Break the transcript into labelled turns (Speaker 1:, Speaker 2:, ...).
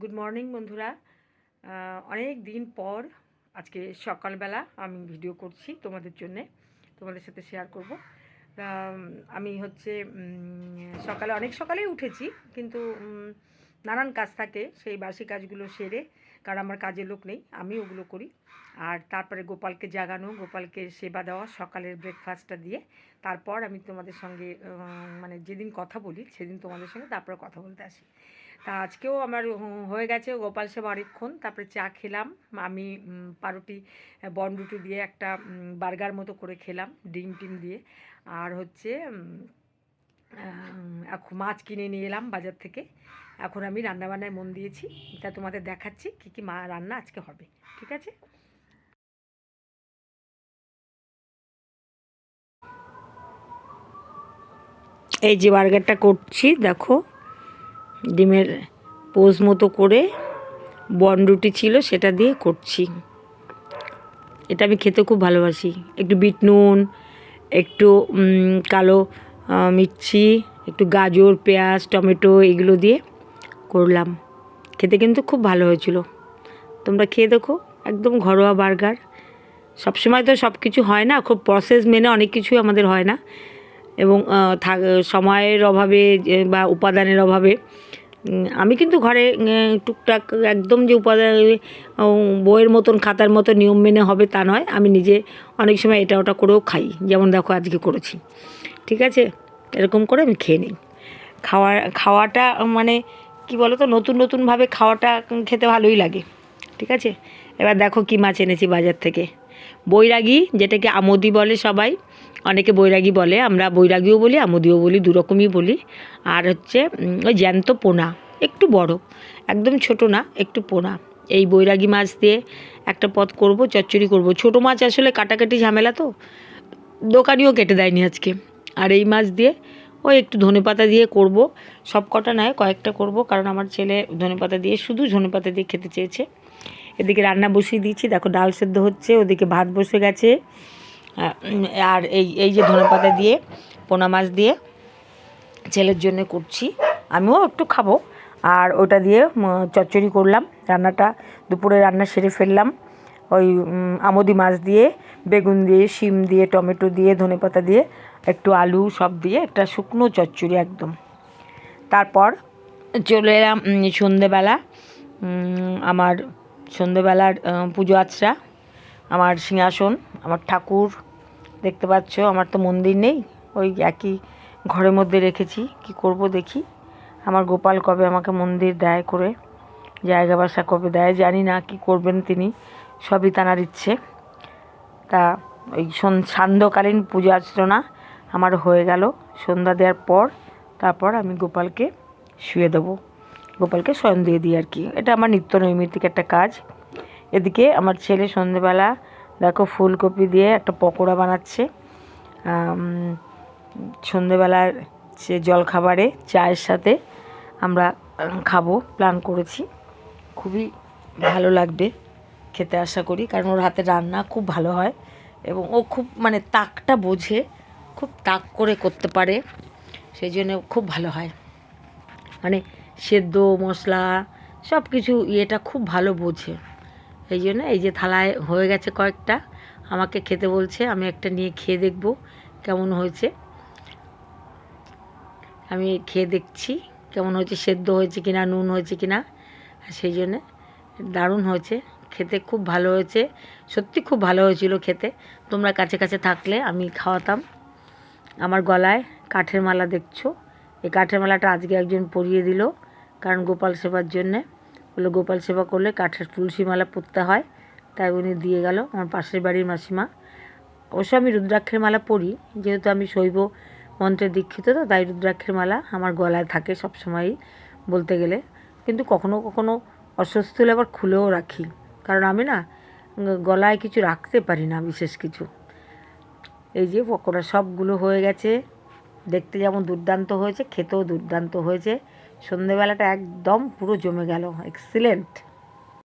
Speaker 1: Good morning বন্ধুরা। অনেক দিন পর আজকে সকালবেলা আমি ভিডিও করছি তোমাদের জন্যে, তোমাদের সাথে শেয়ার করব। আমি হচ্ছে সকালে, অনেক সকালেই উঠেছি, কিন্তু নানান কাজ থাকে সেই বাসি কাজগুলো সেরে কারণ আমার কাজের লোক নেই আমি ওগুলো করি। আর তারপরে গোপালকে জাগানো গোপালকে সেবা দেওয়া সকালের ব্রেকফাস্টটা দিয়ে তারপর আমি তোমাদের সঙ্গে মানে যেদিন কথা বলি সেদিন তোমাদের সঙ্গে তারপরে কথা বলতে আসি। তা আজকেও আমার হয়ে গেছে গোপাল সেবা অনেকক্ষণ তারপরে চা খেলাম আমি উম, পাউরুটি বনরুটি দিয়ে একটা বার্গার মতো করে খেলাম ডিম টিম দিয়ে। আর হচ্ছে মাছ কিনে নিয়ে এলাম বাজার থেকে। এখন আমি রান্নাবান্নায় মন দিয়েছি। তা তোমাদের দেখাচ্ছি কী কী মা রান্না আজকে হবে, ঠিক আছে? এই যে বার্গারটা করছি, দেখো, ডিমের পোজ মতো করে বনরুটি ছিল, সেটা দিয়ে করছি। এটা আমি খেতে খুব ভালোবাসি। একটু বিট নুন, একটু কালো মির্চি, একটু গাজর, পেঁয়াজ, টমেটো, এগুলো দিয়ে করলাম। খেতে কিন্তু খুব ভালো হয়েছিল। তোমরা খেয়ে দেখো, একদম ঘরোয়া বার্গার। সবসময় তো সব কিছু হয় না, খুব প্রসেস মেনে অনেক কিছুই আমাদের হয় না। এবং সময়ের অভাবে বা উপাদানের অভাবে আমি কিন্তু ঘরে টুকটাক একদম যে উপাদান বইয়ের মতন, খাতার মতো নিয়ম মেনে হবে তা নয়। আমি নিজে অনেক সময় এটা ওটা করেও খাই, যেমন দেখো আজকে করেছি। ঠিক আছে? এরকম করে আমি খেয়ে নিই। খাওয়া, খাওয়াটা মানে কি বলো তো নতুন নতুনভাবে খাওয়াটা খেতে ভালোই লাগে। ঠিক আছে? এবার দেখো কি মাছ এনেছি বাজার থেকে। বৈরাগী, যেটাকে আমদি বলে সবাই, অনেকে বৈরাগী বলে, আমরা বৈরাগীও বলি, আমোদিও বলি, দুরকমই বলি। আর হচ্ছে ওই জ্যান্ত পোনা, একটু বড়, একদম ছোট না, একটু পোনা। এই বৈরাগী মাছ দিয়ে একটা পথ করব, চচ্চড়ি করব। ছোট মাছ আসলে কাটাকাটি ঝামেলা তো, দোকানিও কেটে দেয়নি আজকে। আর এই মাছ দিয়ে ওই একটু ধনেপাতা দিয়ে করব। সব কটা নয়, কয়েকটা করব, কারণ আমার ছেলে ধনেপাতা দিয়ে শুধু ধনেপাতা দিয়ে খেতে চেয়েছে। এদিকে রান্না বসিয়ে দিয়েছি, দেখো ডাল সেদ্ধ হচ্ছে, ওদিকে ভাত বসে গেছে। আর এই এই যে ধনেপাতা দিয়ে, পোনা মাছ দিয়ে ছেলের জন্য করছি। আমিও একটু খাব। আর ওটা দিয়ে চচ্চড়ি করলাম, রান্নাটা দুপুরে রান্না সেরে ফেললাম। ওই আমদি মাছ দিয়ে, বেগুন দিয়ে, শিম দিয়ে, টমেটো দিয়ে ধনেপাতা দিয়ে একটু আলু সব দিয়ে, একটা শুকনো চচ্চড়ি একদম। তারপর চলে এলাম সন্ধেবেলা আমার সন্ধেবেলার পুজো আচরা আমার সিংহাসন, আমার ঠাকুর, দেখতে পাচ্ছ, আমার তো মন্দির নেই, ওই একই ঘরের মধ্যে রেখেছি, কি করব দেখি। আমার গোপাল কবে আমাকে মন্দির দেয় করে, জায়গা বাসা কবে দেয় জানি না, কি করবেন তিনি, সবই তানার ইচ্ছে। তা, ওই সন- সান্ধ্যকালীন পুজো আর্চনা আমার হয়ে গেল। সন্ধ্যা দেওয়ার পর তারপর আমি গোপালকে শুয়ে দেবো। গোপালকে শয়ন দিয়ে দিই আর কি। এটা আমার নিত্য নৈমিত্তিক একটা কাজ। এদিকে আমার ছেলে সন্ধেবেলা দেখো ফুলকপি দিয়ে একটা পকোড়া বানাচ্ছে। আম, সন্ধেবেলার সে জলখাবারে চায়ের সাথে আমরা খাব প্ল্যান করেছি। খুবই ভালো লাগবে খেতে আশা করি। কারণ ওর হাতে রান্না খুব ভালো হয় এবং ও খুব মানে তাকটা বোঝে। খুব তাক করে করতে পারে, সেই জন্য খুব ভালো হয়। মানে সেদ্ধ, মশলা সব কিছু ইয়েটা খুব ভালো বোঝে। এই জন্য এই যে থালায় হয়ে গেছে কয়েকটা, আমাকে খেতে বলছে, আমি একটা নিয়ে খেয়ে দেখব কেমন হয়েছে। আমি খেয়ে দেখছি কেমন হয়েছে, সেদ্ধ হয়েছে কিনা, নুন হয়েছে কিনা সেই জন্যে দারুণ হয়েছে। খেতে খুব ভালো হয়েছে, সত্যি খুব ভালো হয়েছিল খেতে। তোমরা কাছে কাছে থাকলে আমি খাওয়াতাম। আমার গলায় কাঠের মালা দেখছ। এই কাঠের মালাটা আজকে একজন পরিয়ে দিল, কারণ গোপাল সেবার জন্যে। বলে গোপাল সেবা করলে কাঠের তুলসী মালা পরতে হয়। তাই উনি দিয়ে গেল আমার পাশের বাড়ির মাসিমা। অবশ্য আমি রুদ্রাক্ষের মালা পরি, যেহেতু আমি শৈব মন্ত্রে দীক্ষিত, তো তাই রুদ্রাক্ষের মালা আমার গলায় থাকে সব সময়ই বলতে গেলে। কিন্তু কখনো কখনো অস্বস্তি হলে আবার খুলেও রাখি, কারণ আমি না, গলায় কিছু রাখতে পারি না বিশেষ কিছু। এই যে পকোড়া সবগুলো হয়ে গেছে। দেখতে যেমন দুর্দান্ত হয়েছে, খেতেও দুর্দান্ত হয়েছে। সন্ধেবেলাটা একদম পুরো জমে গেল। এক্সিলেন্ট